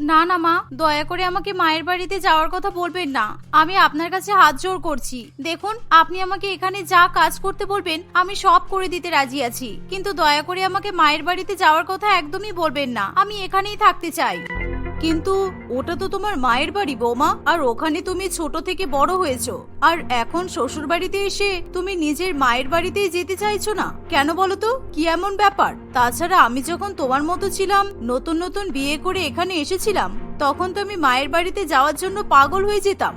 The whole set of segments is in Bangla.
না না, মা। দয়া করে আমাকে মায়ের বাড়িতে যাওয়ার কথা বলবেন না। আমি আপনার কাছে হাত জোর করছি। দেখুন, আপনি আমাকে এখানে যা কাজ করতে বলবেন, আমি সব করে দিতে রাজি আছি। কিন্তু দয়া করে আমাকে মায়ের বাড়িতে যাওয়ার কথা একদমই বলবেন না। আমি এখানেই থাকতে চাই। কিন্তু ওটা তো তোমার মায়ের বাড়ি, বৌমা। আর ওখানে তুমি ছোট থেকে বড় হয়েছো। আর এখন শ্বশুর বাড়িতে এসে তুমি নিজের মায়ের বাড়িতেই যেতে চাইছো না? কেন বলো তো? কি এমন ব্যাপার? তাছাড়া আমি যখন তোমার মতো ছিলাম, নতুন নতুন বিয়ে করে এখানে এসেছিলাম, তখন তো আমি মায়ের বাড়িতে যাওয়ার জন্য পাগল হয়ে যেতাম।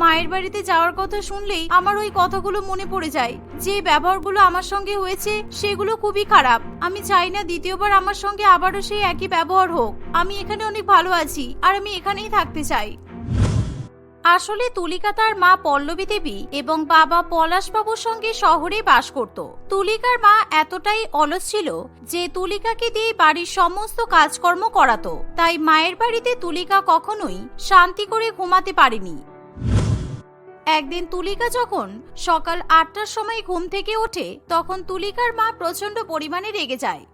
মায়ের বাড়িতে যাওয়ার কথা শুনলেই আমার ওই কথাগুলো মনে পড়ে যায়। যে ব্যবহারগুলো আমার সঙ্গে হয়েছে, সেগুলো খুবই খারাপ। আমি চাই না দ্বিতীয়বার আমার সঙ্গে আবারও সেই একই ব্যবহার হোক। আমি এখানে অনেক ভালো আছি আর আমি এখানেই থাকতে চাই। আসলে তুলিকা তার মা পল্লবী দেবী এবং বাবা পলাশবাবুর সঙ্গে শহরে বাস করত। তুলিকার মা এতটাই অলস ছিল যে তুলিকাকে দিয়ে বাড়ির সমস্ত কাজকর্ম করাতো। তাই মায়ের বাড়িতে তুলিকা কখনোই শান্তি করে ঘুমাতে পারেনি। একদিন তুলিকা যখন সকাল আটটার সময় ঘুম থেকে ওঠে, তখন তুলিকার মা প্রচণ্ড পরিমাণে রেগে যায়।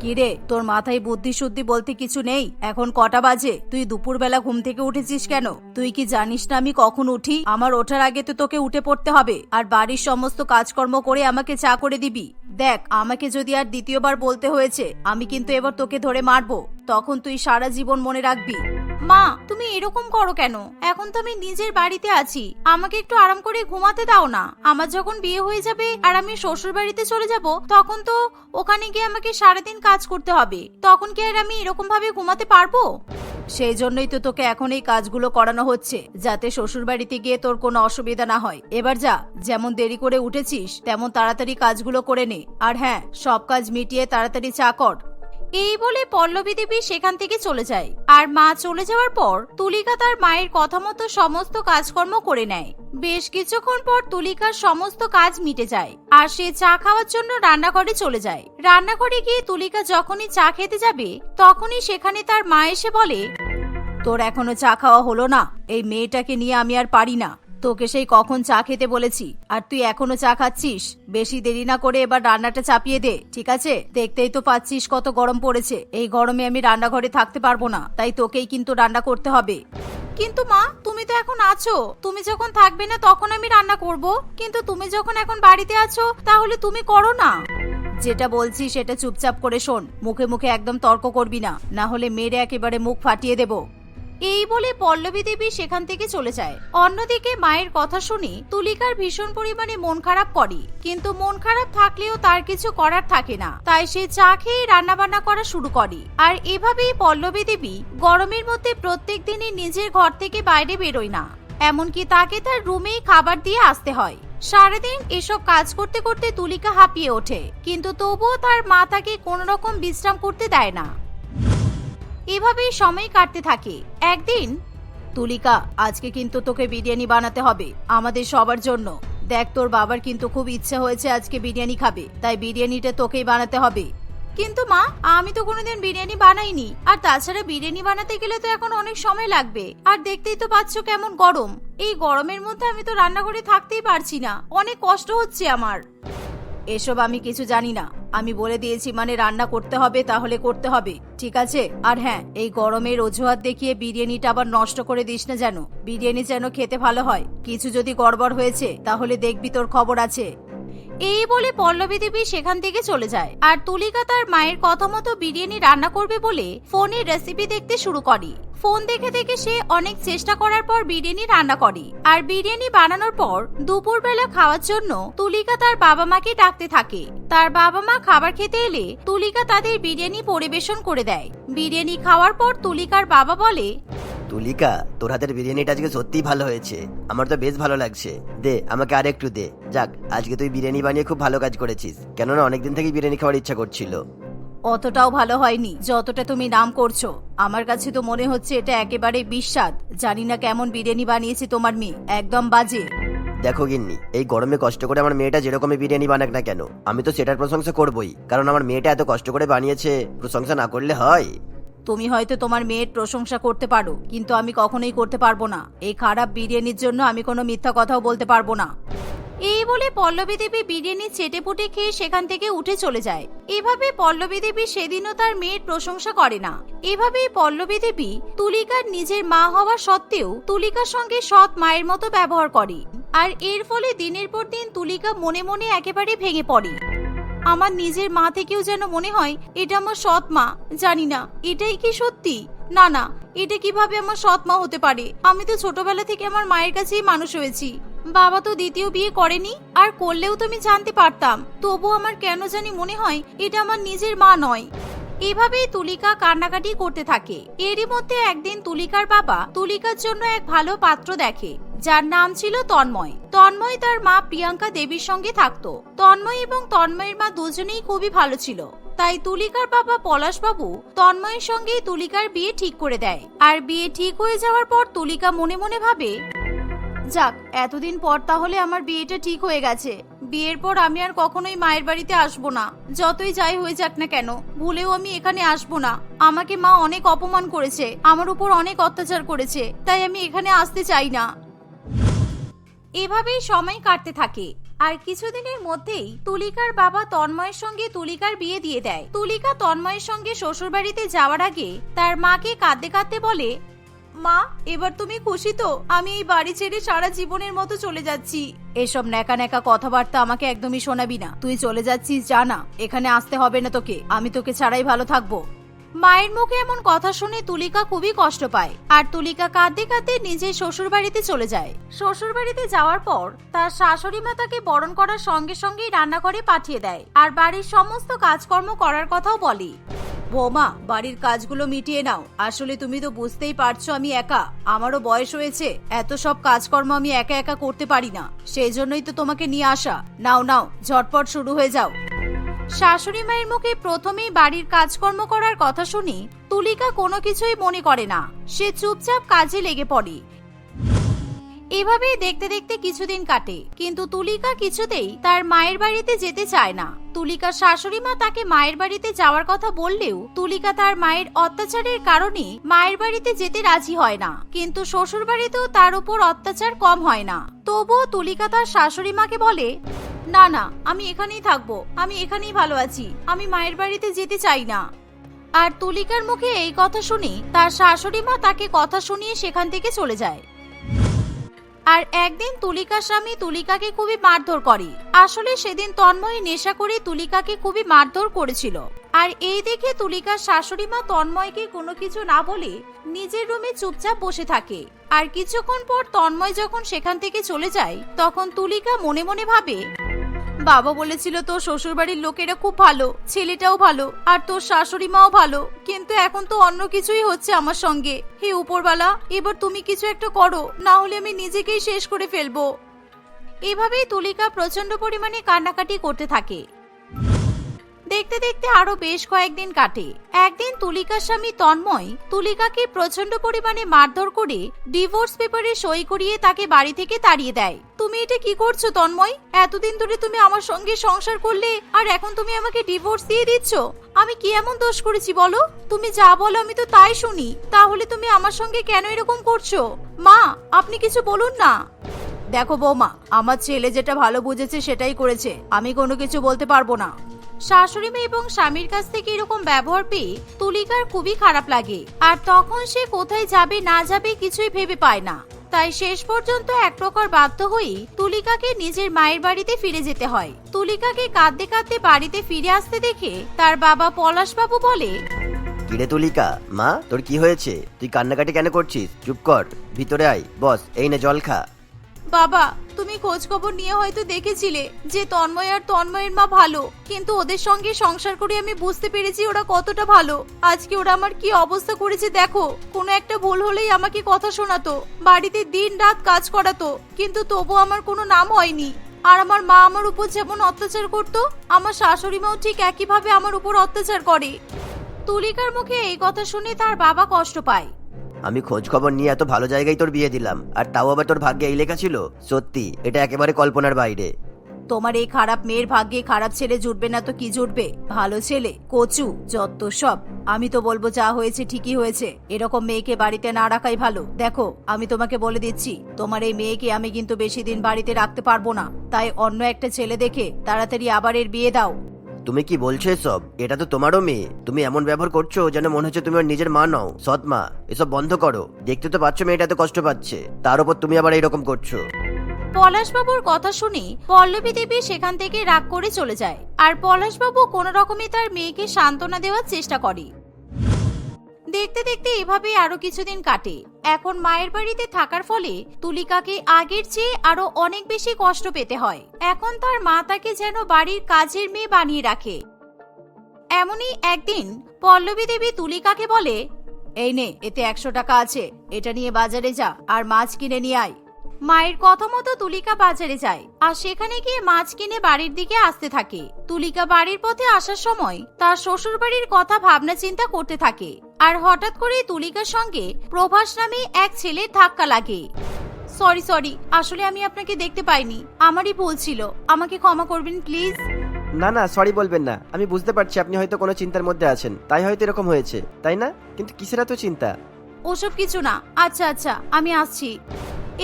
কিরে, তোর মাথায় বুদ্ধি শুদ্ধি বলতে কিছু নেই? এখন কটা বাজে? তুই দুপুরবেলা ঘুম থেকে উঠেছিস কেন? তুই কি জানিস না আমি কখন উঠি? আমার ওঠার আগে তো তোকে উঠে পড়তে হবে। আর বাড়ির সমস্ত কাজকর্ম করে আমাকে চা করে দিবি। দেখ, আমাকে যদি আর দ্বিতীয়বার বলতে হয়েছে, আমি কিন্তু এবার তোকে ধরে মারবো। তখন তুই সারা জীবন মনে রাখবি। মা, তুমি এরকম করো কেন? এখন তো আমি নিজের বাড়িতে আছি। আমাকে একটু আরাম করে ঘুমাতে দাও না। আমার যখন বিয়ে হয়ে যাবে আর আমি শ্বশুর বাড়িতে চলে যাব, তখন তো ওখানে গিয়ে আমাকে সারাদিন কাজ করতে হবে। তখন কি আর আমি এরকম ভাবে ঘুমাতে পারব? সেই জন্যই তো তোকে এখন এই কাজগুলো করানো হচ্ছে, যাতে শ্বশুর বাড়িতে গিয়ে তোর কোনো অসুবিধা না হয়। এবার যা, যেমন দেরি করে উঠেছিস, তেমন তাড়াতাড়ি কাজগুলো করে নে। আর হ্যাঁ সব কাজ মিটিয়ে তাড়াতাড়ি চা কর। এই বলে পল্লবী দেবী সেখান থেকে চলে যায়। আর মা চলে যাওয়ার পর তুলিকা তার মায়ের কথা মতো সমস্ত কাজকর্ম করে নেয়। বেশ কিছুক্ষণ পর তুলিকার সমস্ত কাজ মিটে যায় আর সে চা খাওয়ার জন্য রান্নাঘরে চলে যায়। রান্নাঘরে গিয়ে তুলিকা যখনই চা খেতে যাবে, তখনই সেখানে তার মা এসে বলে, তোর এখনও চা খাওয়া হলো না। এই মেয়েটাকে নিয়ে আমি আর পারি না। তোকে সেই কখন চা খেতে বলেছি, আর তুই এখনও চা খাচ্ছিস? বেশি দেরি না করে এবার রান্নাটা চাপিয়ে দে, ঠিক আছে? দেখতেই তো পাচ্ছিস কত গরম পড়েছে। এই গরমে আমি রান্নাঘরে থাকতে পারব না, তাই তোকেই কিন্তু রান্না করতে হবে। কিন্তু মা, তুমি তো এখন আছো। তুমি যখন থাকবে না, তখন আমি রান্না করব। কিন্তু তুমি যখন এখন বাড়িতে আছো, তাহলে তুমি করো না। যেটা বলছি, সেটা চুপচাপ করে শোন। মুখে মুখে একদম তর্ক করবি না। না হলে মেরে একেবারে মুখ ফাটিয়ে দেবো। এই বলে পল্লবী দেবী সেখান থেকে চলে যায়। অন্যদিকে মায়ের কথা শুনে তুলিকার ভীষণ পরিমাণে মন খারাপ করে। কিন্তু মন খারাপ থাকলেও তার কিছু করার থাকে না। তাই সে চা খেয়ে রান্না বান্না করা শুরু করে। আর এভাবেই পল্লবী দেবী গরমের মধ্যে প্রত্যেক দিনই নিজের ঘর থেকে বাইরে বেরোয় না। এমনকি তাকে তার রুমেই খাবার দিয়ে আসতে হয়। সারাদিন এসব কাজ করতে করতে তুলিকা হাঁপিয়ে ওঠে। কিন্তু তবুও তার মা তাকে কোনো রকম বিশ্রাম করতে দেয় না। এভাবেই সময় কাটতে থাকে। একদিন, তুলিকা, আজকে কিন্তু তোকে বিরিয়ানি বানাতে হবে, আমাদের সবার জন্য। দেখ, তোর বাবার কিন্তু খুব ইচ্ছা হয়েছে আজকে বিরিয়ানি খাবে, তাই বিরিয়ানিটা তোকেই বানাতে হবে। কিন্তু মা, আমি তো কোনোদিন বিরিয়ানি বানাইনি, আর তাছাড়া বিরিয়ানি বানাতে গেলে তো এখন অনেক সময় লাগবে। আর দেখতেই তো পাচ্ছ কেমন গরম। এই গরমের মধ্যে আমি তো রান্নাঘরে থাকতেই পারছি না, অনেক কষ্ট হচ্ছে আমার। এসব আমি কিছু জানি না। আমি বলে দিয়েছি মানে রান্না করতে হবে, তাহলে করতে হবে, ঠিক আছে? আর হ্যাঁ এই গরমের অজুহাত দেখিয়ে বিরিয়ানিটা আবার নষ্ট করে দিস না যেন। বিরিয়ানি যেন খেতে ভালো হয়। কিছু যদি গড়বড় হয়েছে, তাহলে দেখবি তোর খবর আছে। এই বলে পল্লবী দেবী সেখান থেকে চলে যায়। আর তুলিকা তার মায়ের কথা মতো বিরিয়ানি রান্না করবে বলে ফোনে রেসিপি দেখতে শুরু করে। ফোন দেখে দেখে সে অনেক চেষ্টা করার পর বিরিয়ানি রান্না করে। আর বিরিয়ানি বানানোর পর দুপুরবেলা খাওয়ার জন্য তুলিকা তার বাবা মাকে ডাকতে থাকে। তার বাবা মা খাবার খেতে এলে তুলিকা তাদের বিরিয়ানি পরিবেশন করে দেয়। বিরিয়ানি খাওয়ার পর তুলিকার বাবা বলে তুলিকা তোর হাতের বিরিয়ানিটা আজকে সত্যিই ভালো হয়েছে। আমার তো বেশ ভালো লাগছে। দে আমাকে আর একটু দে। যাক আজকে তুই বিরিয়ানি বানিয়ে খুব ভালো কাজ করেছিস। কেননা অনেকদিন থেকে বিরিয়ানি খাওয়ার ইচ্ছা করছিল। অতটাও ভালো হয়নি যতটা তুমি নাম করছ। আমার কাছে তো মনে হচ্ছে এটা একেবারে বিস্বাদ। জানি না কেমন বিরিয়ানি বানিয়েছে তোমার মেয়ে। একদম বাজে। দেখো গিন্নি এই গরমে কষ্ট করে আমার মেয়েটা যেরকমই বিরিয়ানি বানাক না কেন আমি তো সেটার প্রশংসা করবই। কারণ আমার মেয়েটা এত কষ্ট করে বানিয়েছে প্রশংসা না করলে হয়। তুমি হয়তো তোমার মেয়ের প্রশংসা করতে পারো, কিন্তু আমি কখনোই করতে পারব না। এই খারাপ বিরিয়ানির জন্য আমি কোনো মিথ্যা কথাও বলতে পারব না। এই বলে পল্লবী দেবী বিরিয়ানি চেটেপুটে খেয়ে সেখান থেকে উঠে চলে যায়। এভাবে পল্লবী দেবী সেদিনও তার মেয়ের প্রশংসা করে না। এভাবেই পল্লবী দেবী তুলিকার নিজের মা হওয়া সত্ত্বেও তুলিকার সঙ্গে সৎ মায়ের মতো ব্যবহার করে। আর এর ফলে দিনের পর দিন তুলিকা মনে মনে একেবারে ভেঙে পড়ে। আমার নিজের মা থেকেও যেন মনে হয় এটা আমার সৎ মা। জানি না, এটাই কি সত্যি? না না, এটা কীভাবে আমার সৎ মা হতে পারে? আমি তো ছোটবেলা থেকে আমার মায়ের কাছেই মানুষ হয়েছি। বাবা তো দ্বিতীয় বিয়ে করেনি, আর করলেও তো আমি জানতে পারতাম। তবু আমার কেন জানি মনে হয় এটা আমার নিজের মা নয়। এভাবেই তুলিকা কান্নাকাটি করতে থাকে। এরই মধ্যে একদিন তুলিকার বাবা তুলিকার জন্য এক ভালো পাত্র দেখে। যার নাম ছিল তন্ময়। তন্ময় তার মা প্রিয়াঙ্কা দেবীর সঙ্গে থাকতো। তন্ময় এবং তন্ময়ের মা দুজনেই খুবই ভালো ছিল। তাই তুলিকার বাবা পলাশবাবু তন্ময়ের সঙ্গে তুলিকার বিয়ে ঠিক করে দেয়। আর বিয়ে ঠিক হয়ে যাওয়ার পর তুলিকা মনে মনে ভাবে, যাক, এতদিন পর তাহলে আমার বিয়েটা ঠিক হয়ে গেছে। বিয়ের পর আমি আর কখনোই মায়ের বাড়িতে আসব না। যতই যাই হয়ে যাক না কেন, ভুলেও আমি এখানে আসব না। আমাকে মা অনেক অপমান করেছে। আমার উপর অনেক অত্যাচার করেছে। তাই আমি এখানে আসতে চাই না। এভাবেই সময় কাটতে থাকে। আর কিছুদিনের মধ্যেই তুলিকার বাবা তন্ময়ের সঙ্গে তুলিকার বিয়ে দিয়ে দেয়। তুলিকা তন্ময়ের সঙ্গে শ্বশুরবাড়িতে যাওয়ার আগে তার মাকে কাঁদতে কাঁদতে বলে, মা, এবার তুমি খুশি তো? আমি এই বাড়ি ছেড়ে সারা জীবনের মতো চলে যাচ্ছি। এসব ন্যাকা ন্যাকা কথাবার্তা আমাকে একদমই শোনাবি না। তুই চলে যাচ্ছিস, জানা। এখানে আসতে হবে না তোকে। আমি তোকে ছাড়াই ভালো থাকব। মায়ের মুখে এমন কথা শুনে তুলিকা খুবই কষ্ট পায়। আর তুলিকা কাঁদতে কাঁদতে নিজের শ্বশুর বাড়িতে চলে যায়। শ্বশুর বাড়িতে যাওয়ার পর তার শাশুড়ি মা তাকে বরণ করার সঙ্গে সঙ্গেই রান্নাঘরে পাঠিয়ে দেয় আর বাড়ির সমস্ত কাজকর্ম করার কথাও বলে। বৌমা, বাড়ির কাজগুলো মিটিয়ে নাও। আসলে তুমি তো বুঝতেই পারছ আমি একা। আমারও বয়স হয়েছে। এত সব কাজকর্ম আমি একা একা করতে পারি না। সেই জন্যই তো তোমাকে নিয়ে আসা। নাও নাও, ঝটপট শুরু হয়ে যাও। শাশুড়ি মায়ের মুখে প্রথমেই বাড়ির কাজকর্ম করার কথা শুনি তুলিকা কোনো কিছুই মনে করে না। সে চুপচাপ কাজে লেগে পড়ে। এভাবেই দেখতে দেখতে কিছুদিন কাটে, কিন্তু তুলিকা কিছুতেই তার মায়ের বাড়িতে যেতে চায় না। তুলিকার শাশুড়ি মা তাকে মায়ের বাড়িতে যাওয়ার কথা বললেও তুলিকা তার মায়ের অত্যাচারের কারণে মায়ের বাড়িতে যেতে রাজি হয় না। কিন্তু শ্বশুর বাড়িতেও তার উপর অত্যাচার কম হয় না। তবুও তুলিকা তার শাশুড়ি মাকে বলে না না, আমি এখানেই থাকব। আমি এখানেই ভালো আছি। আমি মায়ের বাড়িতে যেতে চাই না। আর তুলিকার মুখে এই কথা শুনে তার শাশুড়ি মা তাকে কথা শুনিয়ে সেখান থেকে চলে যায়। আর একদিন তুলিকার স্বামী তুলিকাকে খুবই মারধর করে। আসলে সেদিন তন্ময় নেশা করে তুলিকাকে খুবই মারধর করেছিল। আর এই দেখে তুলিকার শাশুড়ি মা তন্ময়কে কোনো কিছু না বলে নিজের রুমে চুপচাপ বসে থাকে। আর কিছুক্ষণ পর তন্ময় যখন সেখান থেকে চলে যায়, তখন তুলিকা মনে মনে ভাবে বাবা বলেছিল তোর শ্বশুরবাড়ির লোকেরা খুব ভালো, ছেলেটাও ভালো, আর তোর শাশুড়ি মাও ভালো, কিন্তু এখন তো অন্য কিছুই হচ্ছে আমার সঙ্গে। হে উপরবালা এবার তুমি কিছু একটা করো, না হলে আমি নিজেকেই শেষ করে ফেলব। এভাবেই তুলিকা প্রচণ্ড পরিমাণে কান্নাকাটি করতে থাকে। দেখতে দেখতে আরও বেশ কয়েকদিন কাটে। একদিন তুলিকার স্বামী তন্ময় তুলিকাকে প্রচণ্ড পরিমাণে মারধর করে ডিভোর্স পেপারে সই করিয়ে তাকে বাড়ি থেকে তাড়িয়ে দেয়। তুমি এটা কি করছ তন্ময়? এতদিন ধরে তুমি আমার সঙ্গে সংসার করলে আর এখন তুমি আমাকে ডিভোর্স দিয়ে দিচ্ছ? আমি কি এমন দোষ করেছি বলো? তুমি যা বলো আমি তো তাই শুনি। তাহলে তুমি আমার সঙ্গে কেন এরকম করছ? মা, আপনি কিছু বলুন না। দেখো বৌমা, আমার ছেলে যেটা ভালো বুঝেছে সেটাই করেছে। আমি কোনো কিছু বলতে পারব না। শাশুড়ি মেয়ে এবং স্বামীর কাছ থেকে এরকম ব্যবহার পেয়ে তুলিকার খুবই খারাপ লাগে। আর তখন সে কোথায় যাবে না যাবে কিছুই ভেবে পায় না। তাই শেষ পর্যন্ত এক প্রকার বাধ্য হয়ে তুলিকাকে নিজের মায়ের বাড়িতে ফিরে যেতে হয়। তুলিকাকে কাঁদতে কাঁদতে বাড়িতে ফিরে আসতে দেখে তার বাবা পলাশবাবু বলে, কিরে তুলিকা, মা, তোর কি হয়েছে? তুই কান্নাকাটি কেন করছিস? চুপ কর, ভিতরে আয়, বস, এই না জল খা। বাবা, তুমি খোঁজ খবর নিয়ে হয়তো দেখেছিলে যে তন্ময় আর তন্ময়ের মা ভালো, কিন্তু ওদের সঙ্গে সংসার করে আমি বুঝতে পেরেছি ওরা কতটা ভালো। আজকে ওরা আমার কি অবস্থা করেছে দেখো, কোনো একটা ভুল হলেই আমাকে কথা শোনাতো, বাড়িতে দিন রাত কাজ করাতো, কিন্তু তবু আমার কোনো নাম হয়নি। আর আমার মা আমার উপর যেমন অত্যাচার করত, আমার শাশুড়ি মাও ঠিক একইভাবে আমার উপর অত্যাচার করে। তুলিকার মুখে এই কথা শুনে তার বাবা কষ্ট পায়। আমি খোঁজ খবর নিয়ে এত ভালো জায়গায় তোর বিয়ে দিলাম, আর তাও আবার তোর ভাগ্যে এই লেখা ছিল? সত্যি, এটা একেবারে কল্পনার বাইরে। তোমার এই খারাপ মেয়ের ভাগ্যে খারাপ ছেলে জুটবে না তো কি জুটবে? ভালো ছেলে, কচু যত সব। আমি তো বলব যা হয়েছে ঠিকই হয়েছে। এরকম মেয়েকে বাড়িতে না রাখাই ভালো। দেখো, আমি তোমাকে বলে দিচ্ছি, তোমার এই মেয়েকে আমি কিন্তু বেশি দিন বাড়িতে রাখতে পারব না। তাই অন্য একটা ছেলে দেখে তাড়াতাড়ি আবার এর বিয়ে দাও। তুমি কি বলছো এসব? এটা তো তোমারও মেয়ে। তুমি এমন ব্যবহার করছ যেন মনে হচ্ছে তুমি ওর নিজের মা নও। সৎ মা, এসব বন্ধ করো। দেখতে তো পাচ্ছ মেয়েটা এত কষ্ট পাচ্ছে। তার উপর তুমি আবার এরকম করছ। পলাশবাবুর কথা শুনে পল্লবী দেবী সেখান থেকে রাগ করে চলে যায়। আর পলাশবাবু কোন রকমে তার মেয়েকে সান্ত্বনা দেওয়ার চেষ্টা করে। দেখতে দেখতে এভাবে আরও কিছুদিন কাটে। এখন মায়ের বাড়িতে থাকার ফলে তুলিকাকে আগের চেয়ে আরও অনেক বেশি কষ্ট পেতে হয়। এখন তার মা তাকে যেন বাড়ির কাজের মেয়ে বানিয়ে রাখে। এমনই একদিন পল্লবী দেবী তুলিকাকে বলে, এই নে, এতে একশো টাকা আছে। এটা নিয়ে বাজারে যা আর মাছ কিনে নিয়ে আয়। মায়ের কথা মতো তুলিকা বাজারে যায় আর সেখানে গিয়ে মাছ কিনে বাড়ির দিকে আসতে থাকে। তুলিকা বাড়ির পথে আসার সময় তার শ্বশুর বাড়ির কথা ভাবনা চিন্তা করতে থাকে। আর হঠাৎ করে তুলিকার সঙ্গে প্রভাস নামে এক ছেলে ধাক্কা লাগে। সরি সরি আসলে আমি আপনাকে দেখতে পাইনি। আমারই ভুল ছিল। আমাকে ক্ষমা করবেন প্লিজ না না সরি বলবেন না। আমি বুঝতে পারছি আপনি হয়তো কোনো চিন্তার মধ্যে আছেন। তাই হয়তো এরকম হয়েছে তাই না? কিন্তু কিসের এত চিন্তা? ওসব কিছু না। আচ্ছা আচ্ছা আমি আসছি।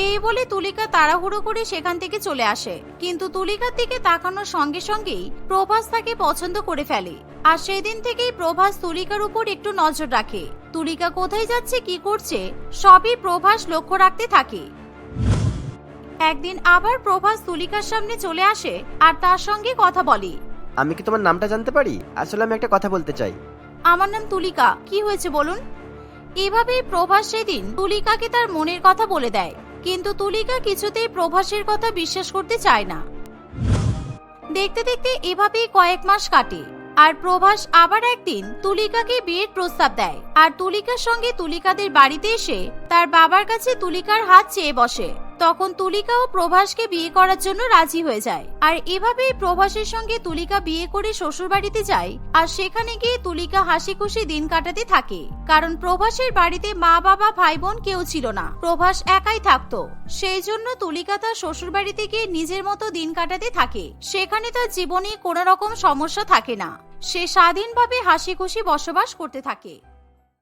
এই বলে তুলিকা তাড়াহুড়ো করে সেখান থেকে চলে আসে। কিন্তু তুলিকার দিকে তাকানোর সঙ্গে সঙ্গেই প্রভাস তাকে পছন্দ করে ফেলে। আর সেদিন থেকেই প্রভাস তুলিকার উপর একটু নজর রাখে। তুলিকা কোথায় যাচ্ছে কি করছে সবই প্রভাস লক্ষ্য রাখতে থাকে। একদিন আবার প্রভাস তুলিকার সামনে চলে আসে আর তার সঙ্গে কথা বলে। আমি কি তোমার নামটা জানতে পারি? আসলে আমি একটা কথা বলতে চাই। আমার নাম তুলিকা। কি হয়েছে বলুন? এভাবেই প্রভাস সেদিন তুলিকাকে তার মনের কথা বলে দেয়। কিন্তু তুলিকা কিছুতেই প্রভাসের কথা বিশ্বাস করতে চায় না। দেখতে দেখতে এভাবেই কয়েক মাস কাটে, আর প্রভাস আবার একদিন তুলিকাকে বিয়ের প্রস্তাব দেয়, আর তুলিকার সঙ্গে তুলিকাদের বাড়িতে এসে তার বাবার কাছে তুলিকার হাত চেয়ে বসে। তখন তুলিকা ও প্রভাসকে বিয়ে করার জন্য রাজি হয়ে যায়। আর এভাবেই প্রভাসের সঙ্গে তুলিকা বিয়ে করে শ্বশুর বাড়িতে যায় আর সেখানে গিয়ে তুলিকা হাসি খুশি দিন কাটাতে থাকে। কারণ প্রভাসের বাড়িতে মা, বাবা ভাই বোন কেউ ছিল না। প্রভাস একাই থাকতো। সেই জন্য তুলিকা তার শ্বশুর বাড়িতে গিয়ে নিজের মতো দিন কাটাতে থাকে। সেখানে তার জীবনে কোনো রকম সমস্যা থাকে না। সে স্বাধীনভাবে হাসি খুশি বসবাস করতে থাকে।